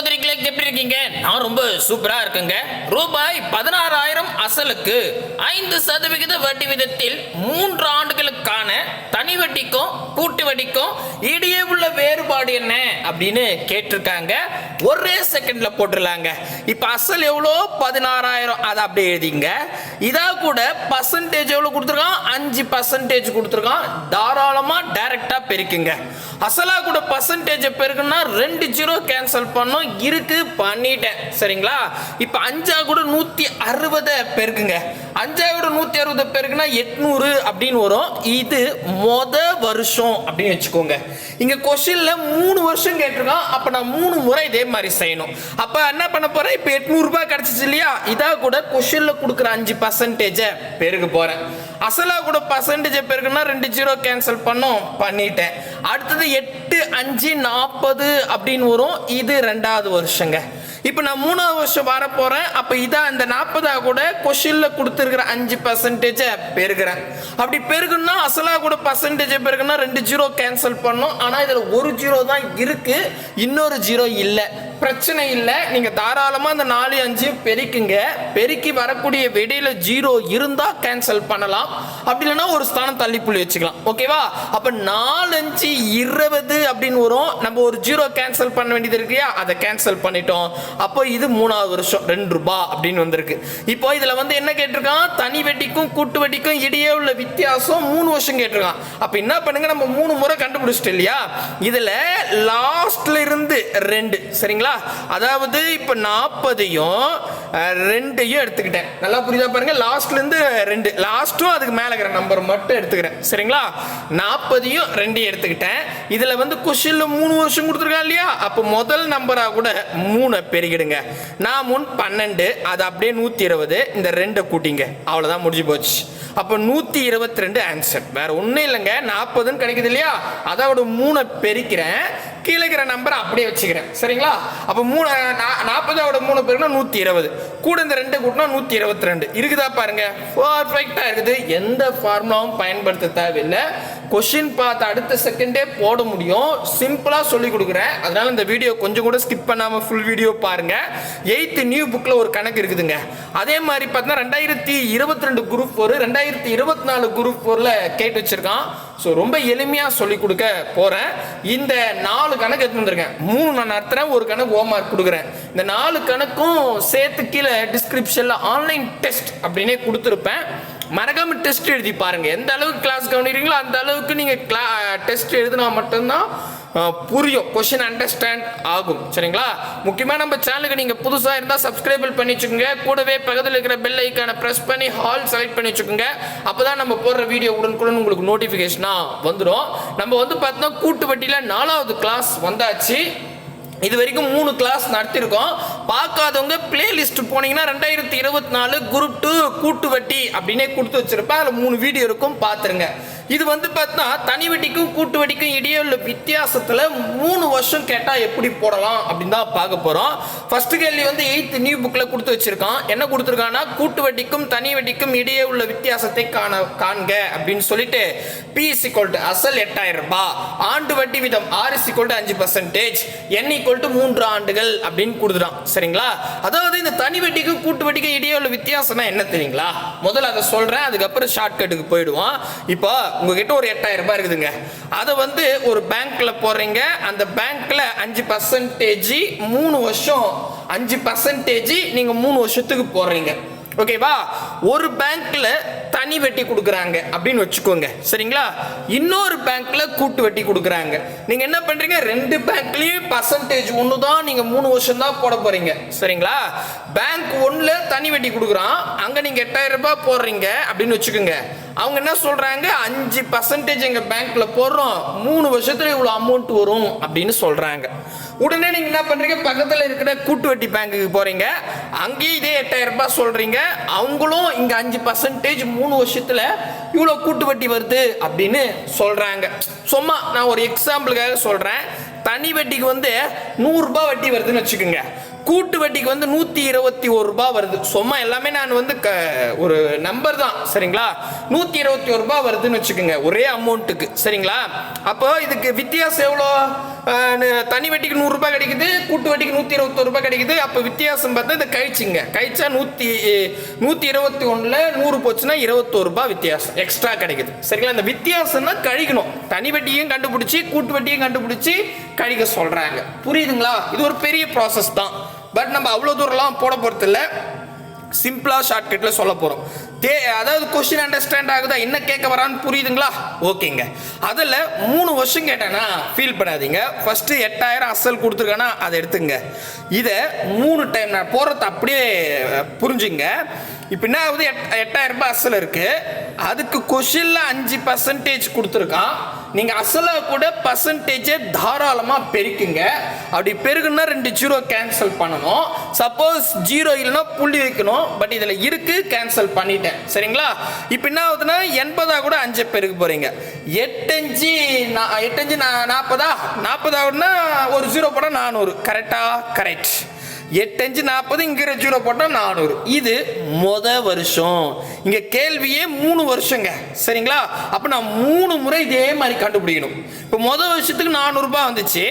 குதிரைகளை எப்படி இருக்கீங்க? நான் ரொம்ப சூப்பரா இருக்குங்க. ரூபாய் பதினாறாயிரம் அசலுக்கு ஐந்து சதவிகித வட்டி விதத்தில் மூன்று ஆண்டுகளுக்கான தனி வட்டிக்கும் கூட்டு வட்டிக்கும் இடையே உள்ள வேறுபாடு என்ன அப்படின்னு கேட்டிருக்காங்க. ஒரே செகண்ட்ல போட்டுடலாங்க. இப்ப அசல் எவ்வளோ? பதினாறாயிரம். அதை அப்படியே எழுதிங்க. இதா கூட பர்சன்டேஜ் எவ்வளோ கொடுத்துருக்கான்? அஞ்சு பர்சன்டேஜ் கொடுத்துருக்கான். தாராளமா டைரக்டா பெருக்குங்க. அசலா கூட பர்சன்டேஜ் பெருக்குன்னா ரெண்டு ஜீரோ கேன்சல் பண்ணும். இருக்கு பண்ணிட்டேன். சரிங்களா? இப்போ அஞ்சா கூட நூத்தி அறுபதை பெருக்குங்க. அஞ்சா கூட நூத்தி அறுபது பெருக்குன்னா எட்நூறு அப்படின்னு வரும். இது மொத வருஷம் அப்படின்னு வச்சுக்கோங்க. இங்க கொஸ்டின்ல மூணு வருஷம் கேட்டிருக்கோம். அப்ப நான் மூணு முறை இதே மாதிரி செய்யணும். அப்ப என்ன பண்ண போறேன்? இப்போ எட்நூறு ரூபாய் கிடைச்சிச்சு இல்லையா? இதா கூட கொஸ்டின்ல கொடுக்குற அஞ்சு பர்சன்டேஜை பெருக போறேன். அசலா கூட பர்சன்டேஜ் பெருக்குன்னா ரெண்டு ஜீரோ கேன்சல் பண்ணோம் பண்ணிட்டேன். அடுத்தது எட்டு அஞ்சு நாற்பது அப்படின்னு வரும். இது ரெண்டாவது வருஷங்க. இப்போ நான் மூணாவது வருஷம் வர அப்போ இதான் அந்த நாற்பதா கூட கொஷினில் கொடுத்துருக்குற அஞ்சு பர்சன்டேஜை பெருகிறேன். அப்படி பெருகுன்னா அசலாக கூட பர்சன்டேஜை பெருகுன்னா ரெண்டு ஜீரோ கேன்சல் பண்ணோம். ஆனால் இதில் ஒரு ஜீரோ தான் இருக்கு. இன்னொரு ஜீரோ இல்லை. பிரச்சனை இல்லை. நீங்கள் தாராளமாக அந்த நாலு அஞ்சு பெருக்குங்க. பெருக்கி வரக்கூடிய விடையில ஜீரோ இருந்தால் கேன்சல் பண்ணலாம். அப்படி இல்லைன்னா ஒரு ஸ்தானம் தள்ளி புள்ளி வச்சுக்கலாம் ஓகேவா அப்போ நாலு அஞ்சு இருபது அப்படின்னு வரும். நம்ம ஒரு ஜீரோ கேன்சல் பண்ண வேண்டியது இருக்கு அதை கேன்சல் பண்ணிட்டோம். அப்போ இது மூணாவது வருஷம் ரெண்டு ரூபாய் அப்படின்னு வந்திருக்கு. இப்போ இதில் வந்து என்ன கேட்டிருக்கான்? தனி வட்டிக்கும் கூட்டு வட்டிக்கும் இடையே உள்ள வித்தியாசம் மூணு வருஷம் கேட்டிருக்கான். அப்போ என்ன பண்ணுங்க? நம்ம மூணு முறை கண்டுபிடிச்சிட்டோம் இல்லையா? இதில் லாஸ்ட்ல இருந்து ரெண்டு சரிங்களா? அதாவது இப்போ நாற்பதையும் ரெண்டையும் எடுத்துக்கிட்டேன். நல்லா புரியுதா பாருங்க? லாஸ்ட்ல இருந்து ரெண்டு. லாஸ்ட்டும் அதுக்கு மேலே இருக்கிற நம்பர் மட்டும் எடுத்துக்கிறேன். சரிங்களா? நாற்பதையும் ரெண்டையும் எடுத்துக்கிட்டேன். இதில் வந்து கொஷின்ல மூணு வருஷம் கொடுத்துருக்கா இல்லையா? அப்போ முதல் நம்பராக கூட மூணை பெருகிடுங்க நான் முன் பன்னெண்டு அது அப்படியே நூற்றி இருபது. இந்த ரெண்டை கூட்டிங்க. அவ்வளோதான் முடிஞ்சு போச்சு. அப்போ நூற்றி இருபத்தி ரெண்டு ஆன்சர் வேற ஒன்றும் இல்லைங்க. நாற்பதுன்னு கிடைக்குது இல்லையா? அதோட மூணை பெருக்கிறேன். கீழே இருக்கிற நம்பரை அப்படியே வச்சுக்கிறேன். சரிங்களா? அப்போ மூணு நா- நாற்பதோட மூணு பேருனா நூற்றி இருபது. கூட இந்த ரெண்டு கூட்டினா நூற்றி இருபத்தி ரெண்டு. இருக்குதா பாருங்க. பர்ஃபெக்டாக இருக்குது. எந்த ஃபார்முலாவும் பயன்படுத்த தேவையில்லை. கொஷின் பார்த்து அடுத்த செகண்டே போட முடியும். சிம்பிளாக சொல்லி கொடுக்குறேன். அதனால இந்த வீடியோ கொஞ்சம் கூட ஸ்கிப் பண்ணாமல் ஃபுல் வீடியோ பாருங்க. எயித்து நியூ புக்கில் ஒரு கணக்கு இருக்குதுங்க. அதே மாதிரி பார்த்தீங்கன்னா ரெண்டாயிரத்தி இருபத்தி ரெண்டு குரூப் ஒரு ரெண்டாயிரத்தி இருபத்தி நாலு குரூப் ஃபோரில் கேட்டு வச்சிருக்கான். ஸோ ரொம்ப எளிமையாக சொல்லி கொடுக்க போகிறேன் இந்த நாலு கணக்கு எடுத்து வந்திருக்கேன். மூணு நான் நடத்துகிறேன் ஒரு கணக்கு ஹோம் மார்க் கொடுக்குறேன். இந்த நாலு கணக்கும் சேர்த்து கீழே டிஸ்கிரிப்ஷனில் ஆன்லைன் டெஸ்ட் அப்படின்னே கொடுத்துருப்பேன். மறக்காம டெஸ்ட் எழுதி பாருங்க. எந்த அளவுக்கு கிளாஸ் கவனிக்கிறீங்களோ அந்த அளவுக்கு நீங்க கிளா டெஸ்ட் எழுதினா மட்டும்தான் புரியும். கொஷின் அண்டர்ஸ்டாண்ட் ஆகும். சரிங்களா? முக்கியமாக நம்ம சேனலுக்கு நீங்கள் புதுசாக இருந்தால் சப்ஸ்கிரைப் பண்ணி வச்சுக்கோங்க. கூடவே பக்கத்தில் இருக்கிற பெல் ஐக்கானை ப்ரெஸ் பண்ணி ஹால் செலக்ட் பண்ணி வச்சுக்கோங்க. அப்பதான் நம்ம போடுற வீடியோ உடனுக்குடன் உங்களுக்கு நோட்டிஃபிகேஷனாக வந்துடும் நம்ம வந்து பார்த்தோம்னா கூட்டு வட்டியில் நாலாவது கிளாஸ் வந்தாச்சு. இது வரைக்கும் மூணு கிளாஸ் நடத்திருக்கோம். பார்க்காதவங்க பிளேலிஸ்ட் போனீங்கன்னா ரெண்டாயிரத்தி இருபத்தி நாலு குரூப் டூ கூட்டு வட்டி அப்படின்னே கொடுத்து வச்சிருப்பேன். அதில் மூணு வீடியோ இருக்கும். பார்த்துருங்க. இது வந்து பார்த்தா தனி வட்டிக்கும் கூட்டு வட்டிக்கும் இடையே உள்ள வித்தியாசத்தில் மூணு வருஷம் கேட்டால் எப்படி போடலாம் அப்படின்னு தான் பார்க்க போகிறோம் ஃபர்ஸ்ட் கேள்வி வந்து எயித் நியூ புக்கில் கொடுத்து வச்சிருக்கான். என்ன கொடுத்துருக்கான்னா கூட்டு வட்டிக்கும் தனி வட்டிக்கும் இடையே உள்ள வித்தியாசத்தை காண காண்க அப்படின்னு சொல்லிட்டு பி இக்குவல் டு அசல் எட்டாயிரம் ரூபாய். ஆண்டு வட்டி விதம் ஆர் இக்குவல் டு அஞ்சு பர்சன்டேஜ் என் இக்குவல் டு மூன்று ஆண்டுகள் அப்படின்னு கொடுத்துட்டான். சரிங்களா? அதாவது இந்த தனி வட்டிக்கும் கூட்டு வட்டிக்கும் இடையே உள்ள வித்தியாசம்னா என்ன தெரியுங்களா? முதல்ல அதை சொல்கிறேன் அதுக்கப்புறம் ஷார்ட்கட்டுக்கு போயிடுவோம் இப்போ உங்ககிட்ட ஒரு எட்டாயிரம் ரூபாய் இருக்குதுங்க. அதை வந்து ஒரு பேங்க்ல போடுறீங்க. அந்த பேங்க்ல அஞ்சு பர்சன்டேஜ் மூணு வருஷம் அஞ்சு பர்சன்டேஜ் நீங்க மூணு வருஷத்துக்கு போடுறீங்க. ஓகேவா ஒரு பேங்க்ல தனி வட்டி கொடுக்குறாங்க அப்படின்னு வச்சுக்கோங்க. சரிங்களா? இன்னொரு பேங்க்ல கூட்டு வட்டி கொடுக்குறாங்க. நீங்க என்ன பண்றீங்க? ரெண்டு பேங்க்லயும் பர்சன்டேஜ் ஒன்று தான் நீங்க மூணு வருஷம் தான் போட போறீங்க. சரிங்களா? பேங்க் ஒன்ல தனி வட்டி கொடுக்குறான். அங்க நீங்க எட்டாயிரம் ரூபாய் போடுறீங்க அப்படின்னு வச்சுக்கோங்க. அவங்க என்ன சொல்றாங்க? அஞ்சு பர்சன்டேஜ் எங்க பேங்க்ல போடுறோம். மூணு வருஷத்துல இவ்வளவு அமௌண்ட் வரும் அப்படின்னு சொல்றாங்க. உடனே நீங்க என்ன பண்றீங்க? பக்கத்துல இருக்கிற கூட்டு வட்டி பேங்க்குக்கு போறீங்க. அங்கேயும் இதே எட்டாயிரம் ரூபாய் சொல்றீங்க. அவங்களும் இங்க அஞ்சு பர்சன்டேஜ் மூணு வருஷத்துல இவ்வளவு கூட்டு வட்டி வருது அப்படின்னு சொல்றாங்க. சும்மா நான் ஒரு எக்ஸாம்பிளுக்காக சொல்றேன். தனி வட்டிக்கு வந்து நூறுரூபா வட்டி வருதுன்னு வச்சுக்கோங்க. கூட்டு வட்டிக்கு வந்து நூற்றி இருபத்தி ஒரு ரூபாய் வருது. சும்மா எல்லாமே நான் வந்து க ஒரு நம்பர் தான் சரிங்களா? நூற்றி இருபத்தி ஒரு ரூபாய் வருதுன்னு வச்சுக்கோங்க ஒரே அமௌண்ட்டுக்கு சரிங்களா? அப்போ இதுக்கு வித்தியாசம் எவ்வளோ? தனி வட்டிக்கு நூறுரூபா கிடைக்குது கூட்டு வட்டிக்கு நூற்றி இருபத்தொரு ரூபாய் கிடைக்குது. அப்போ வித்தியாசம் பார்த்தா இதை கழிச்சிங்க. கழிச்சா நூற்றி நூற்றி இருபத்தி ஒன்றில் நூறு போச்சுன்னா இருபத்தோரு ரூபாய் வித்தியாசம் எக்ஸ்ட்ரா கிடைக்குது. சரிங்களா? இந்த வித்தியாசம்னா கழிக்கணும். தனி வட்டியும் கண்டுபிடிச்சி கூட்டு வட்டியும் கண்டுபிடிச்சி கழிக்க சொல்கிறாங்க புரியுதுங்களா? இது ஒரு பெரிய ப்ராசஸ் தான். பட் நம்ம அவ்வளோ தூரம்லாம் போட போகிறது இல்லை சிம்பிளாக ஷார்ட்கட்டில் சொல்ல போகிறோம் தே அதாவது கொஸ்டின் அண்டர்ஸ்டாண்ட் ஆகுதா? என்ன கேட்க வரான்னு புரியுதுங்களா? ஓகேங்க. அதில் மூணு வருஷம் கேட்டேன்னா ஃபீல் பண்ணாதீங்க. ஃபஸ்ட்டு எட்டாயிரம் அசல் கொடுத்துருக்கேன்னா அதை எடுத்துங்க. இதை மூணு டைம் நான் போகிறத அப்படியே புரிஞ்சுங்க. இப்போ என்ன ஆகுது? எட் எட்டாயிரம் ரூபாய் அசல் இருக்குது அதுக்கு கொஷினில் அஞ்சு பர்சன்டேஜ் கொடுத்துருக்கான். நீங்கள் அசலை கூட பர்சன்டேஜை தாராளமாக பெருக்குங்க. அப்படி பெருகுன்னா ரெண்டு ஜீரோ கேன்சல் பண்ணணும். சப்போஸ் ஜீரோ இல்லைன்னா புள்ளி வைக்கணும். பட் இதில் இருக்கு கேன்சல் பண்ணிட்டேன். சரிங்களா? இப்போ என்ன ஆகுதுன்னா எண்பதா கூட அஞ்சு பெருக்க போகிறீங்க எட்டஞ்சு எட்டஞ்சு நா- நாற்பதா நாற்பது ஒரு ஜீரோ போட நானூறு. கரெக்டா எட்டஞ்சு நாற்பது இங்கே ஜீரோ போட்டால் நானூறு. இது மொத வருஷம். இங்கே கேள்வியே மூணு வருஷங்க. சரிங்களா? அப்போ நான் மூணு முறை இதே மாதிரி கண்டுபிடிக்கணும். இப்போ மொதல் வருஷத்துக்கு நானூறுரூபா வந்துச்சு.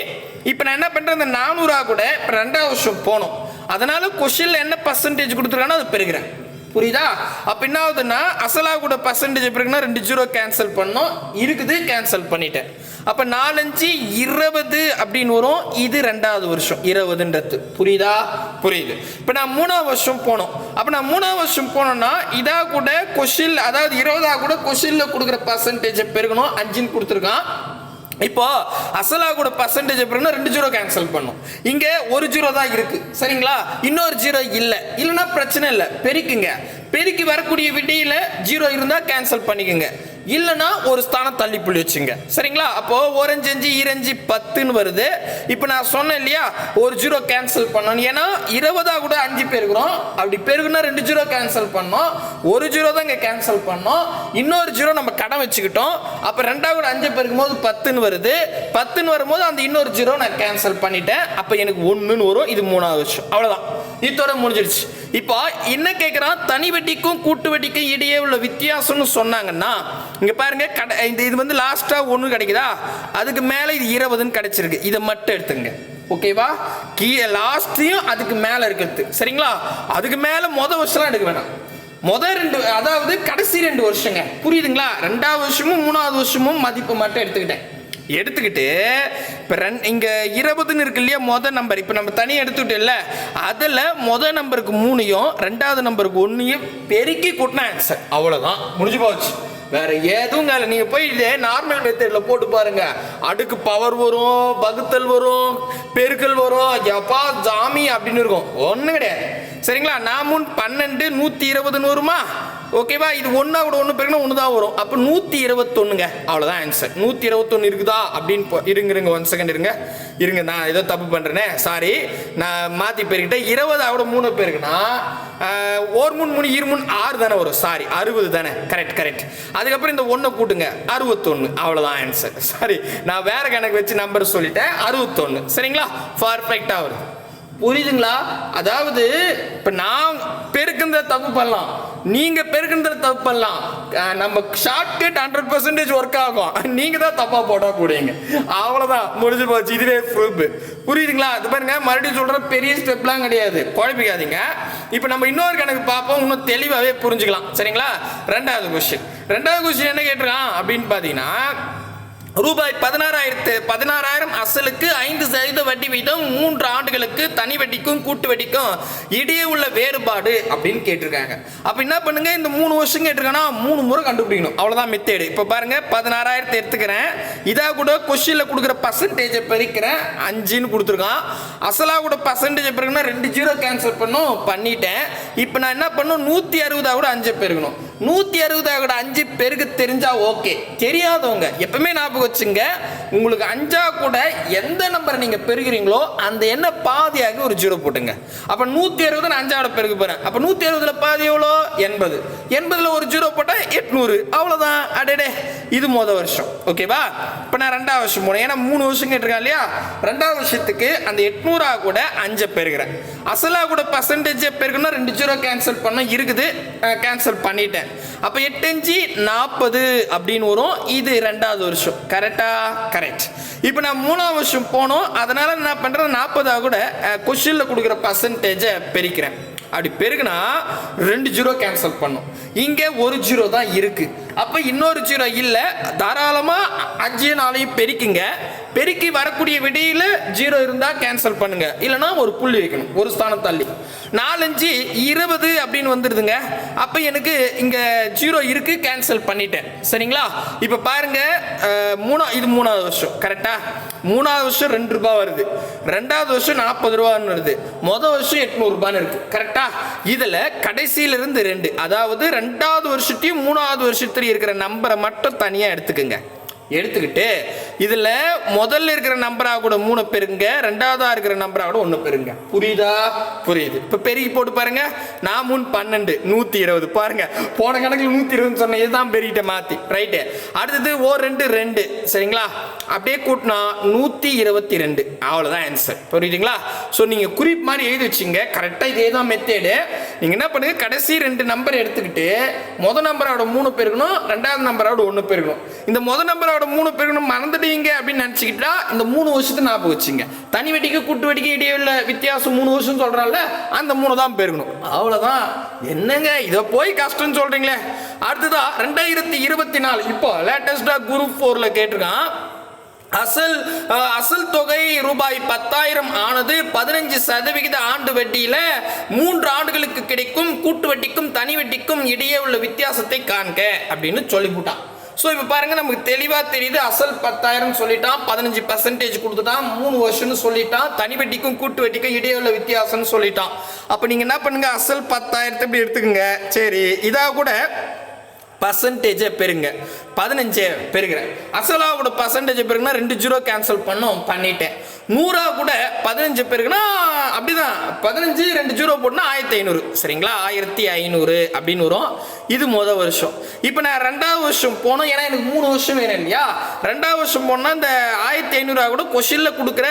இப்போ நான் என்ன பண்ணுறேன் இந்த நானூறுரூவா கூட இப்போ ரெண்டாவது வருஷம் போகணும் அதனால கொஷினில் என்ன பர்சன்டேஜ் கொடுத்துருக்கானோ அதை பெருகிறேன். புரியுதா? அப்போ என்ன ஆகுதுன்னா அசலா கூட பர்சன்டேஜ் பிறகுனா ரெண்டு ஜீரோ கேன்சல் பண்ணோம். இருக்குது கேன்சல் பண்ணிட்டேன். அப்போ நாலஞ்சு இருபது அப்படின்னு வரும். இது ரெண்டாவது வருஷம். இருபதுன்றது. புரியுதா? புரியுது. இப்போ நான் மூணாவது வருஷம் போனோம். அப்போ நான் மூணாவது வருஷம் போனோம்னா இதா கூட கொஷில் அதாவது இருபதா கூட கொஷினில் கொடுக்குற பர்சன்டேஜை பெருகணும். அஞ்சுன்னு கொடுத்துருக்கான். இப்போ அசலா கூட பர்சன்டேஜ் எப்படின்னா ரெண்டு ஜீரோ கேன்சல் பண்ணும். இங்கே ஒரு ஜீரோ தான் இருக்கு. சரிங்களா? இன்னொரு ஜீரோ இல்லை. இல்லைன்னா பிரச்சனை இல்லை. பெருக்குங்க. பெருக்கி வரக்கூடிய விடையில் ஜீரோ இருந்தா கேன்சல் பண்ணிக்கோங்க. இல்லைன்னா ஒரு ஸ்தானம் தள்ளி புள்ளி வச்சுங்க. சரிங்களா? அப்போ ஓரஞ்சு அஞ்சு இரஞ்சு பத்துன்னு வருது. இப்போ நான் சொன்னேன் இல்லையா? ஒரு ஜீரோ கேன்சல் பண்ணணும். ஏன்னா இருபதா கூட அஞ்சு பேருக்குறோம் அப்படி பெருகுனா ரெண்டு ஜீரோ கேன்சல் பண்ணோம். ஒரு ஜீரோ தான் இங்கே கேன்சல் பண்ணோம். இன்னொரு ஜீரோ நம்ம கடன் வச்சுக்கிட்டோம். அப்போ ரெண்டாவது கூட அஞ்சு பெருக்கும் போது பத்துன்னு வருது. பத்துன்னு வரும்போது அந்த இன்னொரு ஜீரோ நான் கேன்சல் பண்ணிட்டேன். அப்போ எனக்கு ஒன்றுன்னு வரும். இது மூணாவது வருஷம் அவ்வளோதான் இத்தோட முடிஞ்சிடுச்சு இப்போ என்ன கேட்குறான் தனி வட்டிக்கும் கூட்டு வட்டிக்கும் இடையே உள்ள வித்தியாசம்னு சொன்னாங்கன்னா இங்கே பாருங்க கடை இந்த இது வந்து லாஸ்ட்டாக ஒன்று கிடைக்குதா? அதுக்கு மேலே இது இருபதுன்னு கிடைச்சிருக்கு. இதை மட்டும் எடுத்துங்க. ஓகேவா கீழே லாஸ்ட்லையும் அதுக்கு மேலே இருக்கிறது. சரிங்களா? அதுக்கு மேலே மொதல் வருஷம்லாம் எடுக்க வேணாம். மொதல் ரெண்டு அதாவது கடைசி ரெண்டு வருஷங்க. புரியுதுங்களா? ரெண்டாவது வருஷமும் மூணாவது வருஷமும் மதிப்பு மட்டும் எடுத்துக்கிட்டேன். எடுத்துக்கிட்டு இப்போ ரெண் இங்கே இருபதுன்னு இருக்கு இல்லையா மொதல் நம்பர் இப்போ நம்ம தனியாக எடுத்துக்கிட்டோம்ல அதில் மொதல் நம்பருக்கு மூணையும் ரெண்டாவது நம்பருக்கு ஒன்றையும் பெருக்கி கூட்டினா ஆன்சர் அவ்வளோதான் முடிஞ்சு போச்சு. வேற எதுவும் இல்லை நீங்கள் போய் இதே நார்மல் மெத்தடில் போட்டு பாருங்க. அடுக்கு பவர் வரும் வகுத்தல் வரும் பெருக்கல் வரும். எப்பா ஜாமி அப்படின்னு இருக்கும். ஒன்றும் கிடையாது. சரிங்களா? நாமுன் பன்னெண்டு நூற்றி இருபதுன்னு வருமா? ஓகேவா இது ஒன்றா கூட ஒன்று பெருக்கினா ஒன்று தான் வரும். அப்போ நூற்றி இருபத்தொன்னுங்க. அவ்வளோதான் ஆன்சர் நூற்றி இருபத்தொன்று இருக்குதா? அப்படின்னு போ- இருங்க இருங்க ஒன் செகண்ட் இருங்க. இருங்க நான் ஏதோ தப்பு பண்ணுறேனே சாரி நான் மாற்றி பெருக்கிட்டேன் இருபது அவட மூணு பேருக்குன்னா ஒரு மூணு மூணு இரு மூணு ஆறு தானே வரும். சாரி அறுபது தானே. கரெக்ட் கரெக்ட் அதுக்கப்புறம் இந்த ஒன்றை கூட்டுங்க. அறுபத்தொன்று அவ்வளோதான் ஆன்சர் சாரி நான் வேற கணக்கு வச்சு நம்பர் சொல்லிட்டேன். அறுபத்தொன்று சரிங்களா? பர்ஃபெக்டாக வரும். புரியுதுங்களா? அதாவது இப்போ நான் பெருக்குந்த தப்பு பண்ணலாம். நீங்க பெருக்குன்ற தப்பு பண்ணலாம். நம்ம ஷார்ட்கட் ஹண்ட்ரட் பர்சன்டேஜ் ஒர்க் ஆகும். நீங்க தான் தப்பா போட போடுவீங்க. அவ்வளவுதான். முடிஞ்சு போச்சு. இதுவே ப்ரூஃப் புரியுதுங்களா? அது பாருங்க மறுபடியும் சொல்ற பெரிய ஸ்டெப்லாம் கிடையாது. குழப்பிக்காதீங்க. இப்போ நம்ம இன்னொரு கணக்கு பார்ப்போம். இன்னும் தெளிவாகவே புரிஞ்சுக்கலாம். சரிங்களா? ரெண்டாவது கொஸ்டின் ரெண்டாவது கொஸ்டின் என்ன கேட்டிருக்கான்? அப்படின்னு பார்த்தீங்கன்னா ரூபாய் பதினாறாயிரத்து பதினாறாயிரம் அசலுக்கு ஐந்து சதவீத வட்டி வீதம் மூன்று ஆண்டுகளுக்கு தனி வட்டிக்கும் கூட்டு வட்டிக்கும் இடையே உள்ள வேறுபாடு அப்படின்னு கேட்டிருக்காங்க. அப்ப என்ன பண்ணுங்க? இந்த மூணு வருஷம் கேட்டிருக்காங்கன்னா மூணு முறை கண்டுபிடிக்கணும். அவ்வளவுதான் மெத்தேடு இப்போ பாருங்க பதினாறாயிரத்தை எடுத்துக்கிறேன். இதா கூட கொஸ்டின்ல கொடுக்குற பர்சன்டேஜை பெருக்கிறேன். அஞ்சுன்னு கொடுத்துருக்கான். அசலா கூட பர்சன்டேஜ் பெருக்கணும் ரெண்டு ஜீரோ கேன்சல் பண்ணும். பண்ணிட்டேன். இப்போ நான் என்ன பண்ணும் நூற்றி அறுபதா கூட அஞ்சு பெருக்கணும். நூற்றி அறுபதை கூட அஞ்சு பேருக்கு தெரிஞ்சா ஓகே. தெரியாதவங்க எப்பவுமே ஞாபகம் வச்சுங்க உங்களுக்கு அஞ்சா கூட எந்த நம்பரை நீங்கள் பெருகிறீங்களோ அந்த எண்ணை பாதியாக ஒரு ஜீரோ போட்டுங்க. அப்போ நூற்றி அறுபது நான் அஞ்சாவோட பெருக்க போகிறேன் அப்போ நூற்றி அறுபதுல பாதி எவ்வளோ? எண்பது. எண்பதில் ஒரு ஜீரோ போட்டால் எட்நூறு. அவ்வளோதான் அடடே. இது மொதல் வருஷம். ஓகேவா இப்போ நான் ரெண்டாவது வருஷம் போனேன். ஏன்னா மூணு வருஷம் கேட்டிருக்கேன் இல்லையா? ரெண்டாவது வருஷத்துக்கு அந்த எட்நூறா கூட அஞ்சை பெருகிறேன் அசலா கூட பர்சன்டேஜ் பெருக்கணும் ரெண்டு ஜீரோ கேன்சல் பண்ண இருக்குது. கேன்சல் பண்ணிட்டேன். அப்போ எட்டஞ்சு நாற்பது அப்படின்னு வரும். இது ரெண்டாவது வருஷம். கரெக்டா கரெக்ட் இப்போ நான் மூணாவது வருஷம் போனோம். அதனால் என்ன பண்ணுறது நாற்பதாக கூட கொஷினில் கொடுக்குற பர்சன்டேஜை பெருக்கிறேன். அப்படி பெருகுனா ரெண்டு ஜீரோ கேன்சல் பண்ணும். இங்கே ஒரு ஜீரோ தான் இருக்குது அப்போ இன்னொரு ஜீரோ இல்லை. தாராளமாக அஞ்சு நாளையும் பெருக்குங்க. பெருக்கி வரக்கூடிய விடையில் ஜீரோ இருந்தால் கேன்சல் பண்ணுங்க. இல்லைன்னா ஒரு புள்ளி வைக்கணும். ஒரு ஸ்தானம் தள்ளி. நாலஞ்சு இருபது அப்படின்னு வந்துடுதுங்க அப்போ எனக்கு இங்கே ஜீரோ இருக்கு கேன்சல் பண்ணிட்டேன். சரிங்களா? இப்போ பாருங்க மூணா இது மூணாவது வருஷம். கரெக்டாக மூணாவது வருஷம் ரெண்டு ரூபா வருது. ரெண்டாவது வருஷம் நாற்பது ரூபான்னு வருது. மொதல் வருஷம் எட்நூறுபான்னு இருக்கு. கரெக்டா இதில் கடைசியிலிருந்து ரெண்டு. அதாவது ரெண்டாவது வருஷத்தையும் மூணாவது வருஷத்துலையும் இருக்கிற நம்பரை மட்டும் தனியாக எடுத்துக்கோங்க. எடுத்துக்கிட்டு இதில் முதல்ல இருக்கிற நம்பராக கூட மூணு பெருங்க ரெண்டாவதாக இருக்கிற நம்பராக கூட ஒன்று பெருங்க. புரியுதா? புரியுது. இப்போ பெருகி போட்டு பாருங்க. நான் மூணு பன்னெண்டு நூற்றி இருபது. பாருங்க. போன கணக்கில் நூற்றி இருபதுன்னு சொன்ன இதுதான் பெருகிட்ட மாற்றி ரைட்டு அடுத்தது ஓ ரெண்டு ரெண்டு. சரிங்களா? அப்படியே கூட்டினா நூற்றி இருபத்தி ரெண்டு அவ்வளோதான் ஆன்சர் புரியுதுங்களா? ஸோ நீங்கள் குறிப்பு மாதிரி எழுதி வச்சுங்க கரெக்டாக இதே தான் மெத்தேடு நீங்கள் என்ன பண்ணுங்க? கடைசி ரெண்டு நம்பர் எடுத்துக்கிட்டு மொதல் நம்பரோட மூணு பெருக்கணும் ரெண்டாவது நம்பரோட ஒன்று பெருக்கணும் இந்த மொதல் நம்பரோட மூணு பெருக்கணும் மறந்துட்டீங்க அப்படின்னு நினச்சிக்கிட்டா இந்த மூணு வருஷத்தை ஞாபகம் வச்சுங்க. தனி வெட்டிக்கு கூட்டு வெட்டிக்கு இடையே உள்ள வித்தியாசம் மூணு வருஷம் சொல்கிறால அந்த மூணு தான் பெருகணும். அவ்வளோதான் என்னங்க இதை போய் கஷ்டம்னு சொல்கிறீங்களே அடுத்ததா ரெண்டாயிரத்தி இருபத்தி நாலு. இப்போ லேட்டஸ்ட்டாக குரூப் ஃபோரில் கேட்டிருக்கான். அசல் அசல் தொகை ரூபாய் பத்தாயிரம் ஆனது பதினஞ்சு சதவிகித ஆண்டு வட்டியில மூன்று ஆண்டுகளுக்கு கிடைக்கும் கூட்டு வட்டிக்கும் தனி வட்டிக்கும் இடையே உள்ள வித்தியாசத்தை காண்க அப்படின்னு சொல்லிவிட்டான். ஸோ இப்போ பாருங்க நமக்கு தெளிவாக தெரியுது. அசல் பத்தாயிரம் சொல்லிட்டான் பதினஞ்சு பர்சன்டேஜ் கொடுத்துட்டான் மூணு வருஷம்னு சொல்லிட்டான் தனி வட்டிக்கும் கூட்டு வட்டிக்கும் இடையே உள்ள வித்தியாசம்னு சொல்லிட்டான். அப்போ நீங்கள் என்ன பண்ணுங்க அசல் பத்தாயிரத்தை இப்படி எடுத்துக்கோங்க. சரி இதாக கூட பர்சன்டேஜை பெருங்க பதினஞ்சு பெருகிறேன் அசலாக கூட பர்சன்டேஜ் பெருங்கன்னா ரெண்டு ஜீரோ கேன்சல் பண்ணோம் பண்ணிட்டேன். நூறா கூட பதினஞ்சு பேருக்குன்னா அப்படிதான். பதினஞ்சு ரெண்டு ஜீரோ போட்டுனா ஆயிரத்தி ஐநூறு. சரிங்களா? ஆயிரத்தி ஐநூறு அப்படின்னு வரும். இது மொதல் வருஷம். இப்போ நான் ரெண்டாவது வருஷம் போனோம். ஏன்னா எனக்கு மூணு வருஷம் வேணும் இல்லையா? ரெண்டாவது வருஷம் போனால் இந்த ஆயிரத்தி ஐநூறுரூவா கூட கொஷினில் கொடுக்குற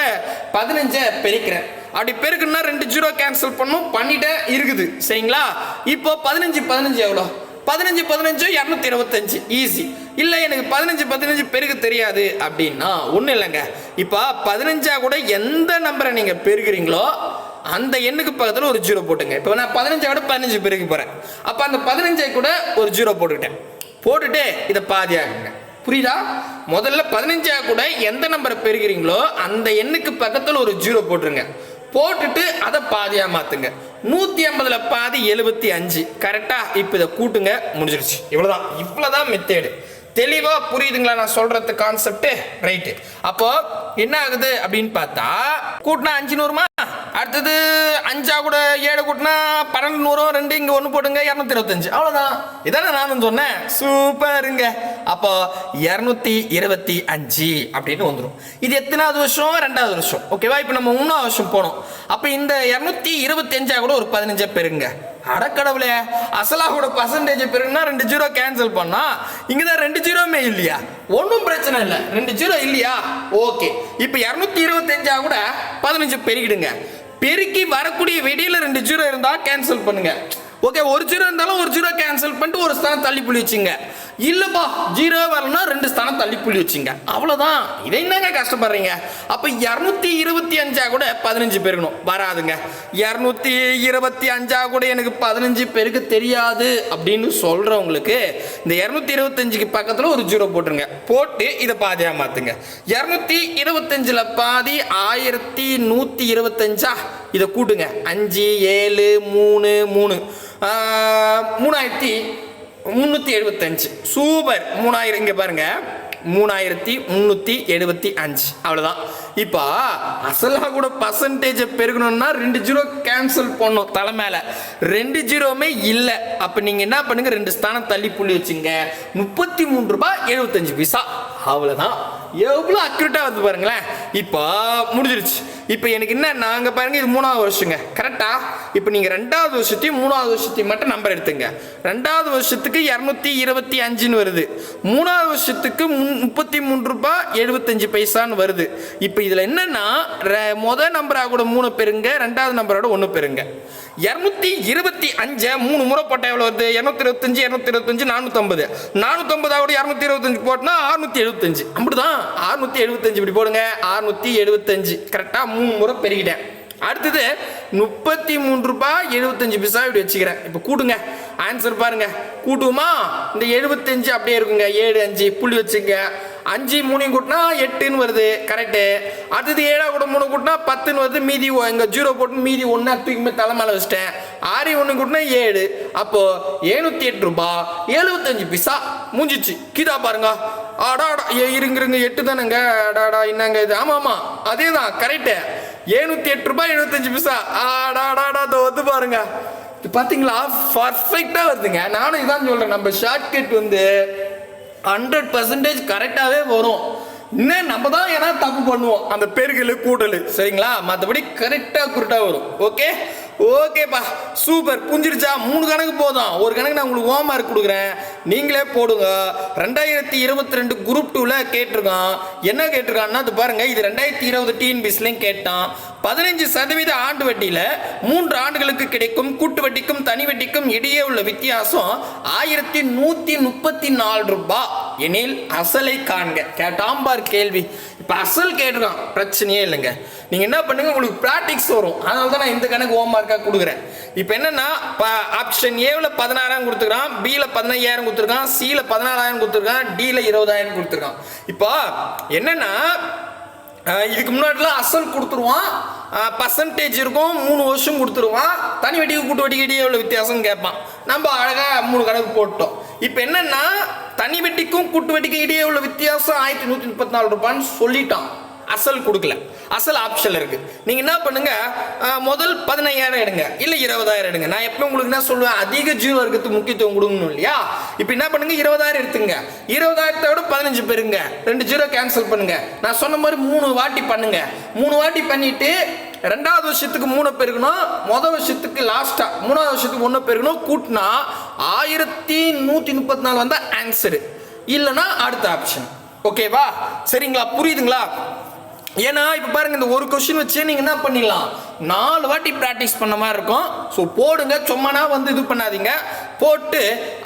பதினஞ்சை பெருக்கிறேன். அப்படி பெருக்குன்னா ரெண்டு ஜீரோ கேன்சல் பண்ணும். பண்ணிட்டேன் இருக்குது. சரிங்களா? இப்போ பதினஞ்சு பதினஞ்சு எவ்வளோ? பதினஞ்சு பதினஞ்சு இரநூத்தி இருபத்தஞ்சு. ஈஸி இல்லை எனக்கு பதினஞ்சு பதினஞ்சு பெருக தெரியாது அப்படின்னா ஒன்றும் இல்லைங்க. இப்போ பதினஞ்சா கூட எந்த நம்பரை நீங்கள் பெருகிறீங்களோ அந்த எண்ணுக்கு பக்கத்தில் ஒரு ஜீரோ போட்டுங்க. இப்போ நான் பதினஞ்சா கூட பதினஞ்சு பேருக்கு போகிறேன் அப்போ அந்த பதினஞ்சை கூட ஒரு ஜீரோ போட்டுக்கிட்டேன். போட்டுட்டு இதை பாதியாகுங்க புரியுதா? முதல்ல பதினஞ்சா கூட எந்த நம்பரை பெறுகிறீங்களோ அந்த எண்ணுக்கு பக்கத்தில் ஒரு ஜீரோ போட்டுருங்க. போட்டுட்டு அதை பாதியாக மாற்றுங்க நூற்றி ஐம்பதில் பாதி எழுபத்தி அஞ்சு. கரெக்டாக இப்போ இதை கூட்டுங்க. முடிஞ்சிருச்சு. இவ்வளோதான் இவ்வளோதான் மெத்தேடு தெளிவா புரியுதுங்களா நான் சொல்றது கான்செப்ட் ரைட்டு அப்போ என்ன ஆகுது அப்படின்னு பார்த்தா கூட்டினா அஞ்சு நூறுமா? அடுத்தது அஞ்சா கூட ஏழு கூட்டினா பன்னெண்டு நூறும் ரெண்டு இங்கே ஒன்று போடுங்க இரநூத்தி இருபத்தஞ்சு அவ்வளோதான் இதானே நானும் சொன்னேன். சூப்பருங்க. அப்போ இரநூத்தி இருபத்தி அஞ்சு அப்படின்னு வந்துடும் இது எத்தனாவது வருஷம்? ரெண்டாவது வருஷம். ஓகேவா? இப்போ நம்ம மூணாவது வருஷம் போனோம். அப்போ இந்த இரநூத்தி இருபத்தி அஞ்சா கூட ஒரு பதினஞ்சா பெருங்க அடக்கடவுளே அசலா கூட பர்சன்டேஜ் பெருங்கன்னா ரெண்டு ஜீரோ கேன்சல் பண்ணா இங்கே தான் ரெண்டு ஜீரோமே இல்லையா? ஒன்றும் பிரச்சனை இல்லை. ரெண்டு ஜீரோ இல்லையா? ஓகே. இப்போ இரநூத்தி இருபத்தஞ்சா கூட பதினஞ்சு பெருகிடுங்க. பெருக்கி வரக்கூடிய வெடியில் ரெண்டு ஜீரோ இருந்தால் கேன்சல் பண்ணுங்க. ஓகே ஒரு ஜீரோ இருந்தாலும் ஒரு ஜீரோ கேன்சல் பண்ணிட்டு ஒரு ஸ்தானம் தள்ளி புள்ளி வச்சுங்க. இல்லைப்பா ஜீரோ வரலன்னா ரெண்டு ஸ்தானம் தள்ளி புள்ளி வச்சுங்க. அவ்வளோதான் இதை என்னங்க கஷ்டப்படுறீங்க? அப்போ இரநூத்தி இருபத்தி அஞ்சா கூட பதினஞ்சு பெருகணும். வராதுங்க. இரநூத்தி இருபத்தி அஞ்சா கூட எனக்கு பதினஞ்சு பேருக்கு தெரியாது அப்படின்னு சொல்கிறவங்களுக்கு இந்த இரநூத்தி இருபத்தஞ்சுக்கு பக்கத்தில் ஒரு ஜீரோ போட்டுருங்க. போட்டு இதை பாதியாக மாற்றுங்க இரநூத்தி இருபத்தஞ்சில் பாதி ஆயிரத்தி நூற்றி இருபத்தஞ்சா? இதை கூட்டுங்க. அஞ்சு ஏழு மூணு மூணு. மூணாயிரத்தி முந்நூற்றி எழுபத்தஞ்சு. சூப்பர். மூணாயிரம் இங்கே பாருங்கள் மூணாயிரத்தி முந்நூற்றி எழுபத்தி அஞ்சு. அவ்வளோதான் இப்போ அசலாக கூட பர்சன்டேஜை பெருகணும்னா ரெண்டு ஜீரோ கேன்சல் பண்ணும் தலை மேலே. ரெண்டு ஜீரோவுமே இல்லை. அப்போ நீங்கள் என்ன பண்ணுங்க? ரெண்டு ஸ்தானம் தள்ளி புள்ளி வச்சுங்க. முப்பத்தி மூணு ரூபாய் எழுபத்தஞ்சு பைசா. அவ்வளோதான் எவ்வளோ அக்யூரேட்டாக வந்து பாருங்களேன். இப்போ முடிஞ்சிருச்சு. இப்போ எனக்கு என்ன நாங்கள் பாருங்கள் இது மூணாவது வருஷங்க. கரெக்டா இப்போ நீங்கள் ரெண்டாவது வருஷத்தையும் மூணாவது வருஷத்தையும் மட்டும் நம்பர் எடுத்துங்க. ரெண்டாவது வருஷத்துக்கு இரநூத்தி இருபத்தி அஞ்சுன்னு வருது. மூணாவது வருஷத்துக்கு முன் முப்பத்தி மூணு ரூபாய் எழுபத்தஞ்சு பைசான்னு வருது. இப்போ இதில் என்னன்னா ர- முத நம்பராக கூட மூணு பெருங்க ரெண்டாவது நம்பரோட ஒன்று பெருங்க இரநூத்தி இருபத்தி அஞ்சை மூணு முறை போட்டால் எவ்வளோ வருது? இரநூத்தி இருபத்தஞ்சு இரநூத்தி இருபத்தஞ்சு நானூற்றம்பது நானூற்றம்பதோட இரநூத்தி இருபத்தஞ்சு போட்டோம்னா ஆறுநூற்றி எழுபத்தஞ்சு. அப்படி தான் ஆறுநூற்றி எழுபத்தஞ்சு இப்படி போடுங்க. ஆறுநூற்றி எழுபத்தஞ்சு. கரெக்டாக மூணு முறை பெருகிட்டேன். அடுத்தது முப்பத்தி மூணு ரூபாய் எழுபத்தஞ்சு பைசா இப்படி வச்சுக்கிறேன். இப்போ கூட்டுங்க. ஆன்சர் பாருங்க. கூட்டுமா இந்த எழுபத்தஞ்சு அப்படியே இருக்குங்க. ஏழு அஞ்சு புள்ளி வச்சுங்க. அஞ்சு மூணையும் கூட்டினா எட்டுன்னு வருது கரெக்டு அடுத்தது ஏழா கூட மூணு கூட்டினா பத்துன்னு வருது மீதி ஒ- ஜீரோ போட்டு மீதி ஒன்று தூக்கி போய் தலை மேலே வச்சிட்டேன். ஆறு ஒன்று கூட்டினா ஏழு. அப்போ எழுநூத்தி எட்டு ரூபா எழுபத்தஞ்சு பைசா மூஞ்சிச்சு. கீதா பாருங்க. ஆடா ஏ, இருங்க இருங்க எட்டு தானேங்க. அடாடா என்னங்க இது? ஆமாம் ஆமாம் அதே தான் கரெக்டு எழுநூத்தி எட்டு ரூபாய் எழுபத்தஞ்சு பைசா. ஆடாடாடா இதோ வந்து பாருங்க. இது பாத்தீங்களா? வருதுங்க. நானும் இதான் சொல்கிறேன் நம்ம ஷார்ட்கட் வந்து ஹண்ட்ரட் பர்சன்டேஜ் கரெக்டாகவே வரும். இன்னும் நம்ம தான் ஏன்னா தப்பு பண்ணுவோம். அந்த பெருகல் கூட்டல். சரிங்களா? மற்றபடி கரெக்டாக குருட்டாக வரும். ஓகே ஓகேப்பா சூப்பர். புரிஞ்சிருச்சா? மூணு கணக்கு போதும். ஒரு கணக்கு நான் உங்களுக்கு ஹோம் மார்க் கொடுக்குறேன். நீங்களே போடுங்க. ரெண்டாயிரத்தி இருபத்தி ரெண்டு குரூப் டூவில் கேட்டிருக்கான். என்ன கேட்டிருக்கான்னா அது பாருங்கள் இது ரெண்டாயிரத்தி இருபது டிஎன்பிஎஸ்லையும் கேட்டான். பதினஞ்சு சதவீத ஆண்டு வட்டியில் மூன்று ஆண்டுகளுக்கு கிடைக்கும் கூட்டு வட்டிக்கும் தனி வட்டிக்கும் இடையே உள்ள வித்தியாசம் ஆயிரத்தி நூற்றி முப்பத்தி நாலு ரூபாய் எனில் அசலை காண்க. கேட்டாம்பார் கேள்வி. பசல் அசல் பிரச்சனையே இல்லைங்க. நீங்கள் என்ன பண்ணுங்க உங்களுக்கு ப்ராக்டிக்ஸ் வரும். அதனால தான் நான் இந்த கணக்கு ஹோம் மார்க்காக கொடுக்குறேன். இப்போ என்னென்னா ஆப்ஷன் ஏவில் பதினாறாயிரம் கொடுத்துருக்கான் பியில் பதினையாயிரம் கொடுத்துருக்கான் சியில் பதினாலாயிரம் கொடுத்துருக்கான் டியில் இருபதாயிரம் கொடுத்துருக்கான். இப்போ என்னென்னா இதுக்கு முன்னாடிலாம் அசல் கொடுத்துருவான். பர்சன்டேஜ் இருக்கும் மூணு வருஷம் கொடுத்துருவான். தனி வட்டிக்கு கூட்டு வட்டிக்கு இடையே எவ்வளோ வித்தியாசம் கேட்பான். நம்ம அழகாக மூணு கணக்கு போட்டோம். இப்போ என்னன்னா தனி வட்டிக்கும் கூட்டு வட்டிக்கும் இடையே உள்ள வித்தியாசம் ஆயிரத்தி நூற்றி முப்பத்தி நாலு ரூபான்னு சொல்லிட்டான். அசல் கொடுக்கல. அசல் ஆப்ஷன் இருக்குது நீங்கள் என்ன பண்ணுங்க முதல் பதினையாயிரம் எடுங்க. இல்லை இருபதாயிரம் எடுங்க. நான் எப்போ உங்களுக்கு என்ன சொல்லுவேன் அதிக ஜீரோ இருக்கிறதுக்கு முக்கியத்துவம் கொடுக்கணும் இல்லையா? இப்போ என்ன பண்ணுங்க இருபதாயிரம் எடுத்துங்க. இருபதாயிரத்தை விட பதினஞ்சு பேருங்க ரெண்டு ஜீரோ கேன்சல் பண்ணுங்க. நான் சொன்ன மாதிரி மூணு வாட்டி பண்ணுங்க. மூணு வாட்டி பண்ணிட்டு ரெண்டாவது வருஷத்துக்கு மூணு பெருகணும். மொதல் வருஷத்துக்கு லாஸ்ட்டாக மூணாவது வருஷத்துக்கு ஒன்று பெருகணும். கூட்டினா ஆயிரத்தி நூற்றி முப்பத்தி நாலு வந்தால் ஆன்சரு இல்லைன்னா அடுத்த ஆப்ஷன் ஓகேவா சரிங்களா? புரியுதுங்களா? ஏன்னா இப்போ பாருங்க இந்த ஒரு கொஸ்டின் வச்சு நீங்கள் என்ன பண்ணிடலாம்? நாலு வாட்டி ப்ராக்டிஸ் பண்ண மாதிரி இருக்கும். ஸோ போடுங்க சும்மானா வந்து இது பண்ணாதீங்க. போட்டு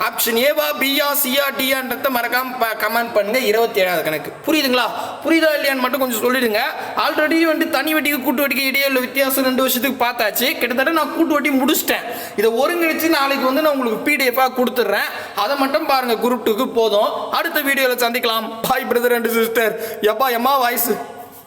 ஆப்ஷன் ஏவா பிஆர் சியா டியான்றத மறக்காம கமெண்ட் பண்ணுங்க. இருபத்தி ஏழாவது கணக்கு. புரியுதுங்களா? புரியுதா இல்லையான்னு மட்டும் கொஞ்சம் சொல்லிடுங்க. ஆல்ரெடி வந்து தனி வட்டிக்கு கூட்டு வட்டிக்கு இடையே உள்ள வித்தியாசம் ரெண்டு வருஷத்துக்கு பார்த்தாச்சு. கிட்டத்தட்ட நான் கூட்டு வட்டி முடிச்சிட்டேன். இதை ஒருங்கிணைச்சு நாளைக்கு வந்து நான் உங்களுக்கு பிடிஎஃபாக கொடுத்துட்றேன். அதை மட்டும் பாருங்க குரூப் டூக்கு போதும். அடுத்த வீடியோவில் சந்திக்கலாம். பாய் பிரதர் அண்ட் சிஸ்டர் எப்பா எம்மா வாய்ஸ்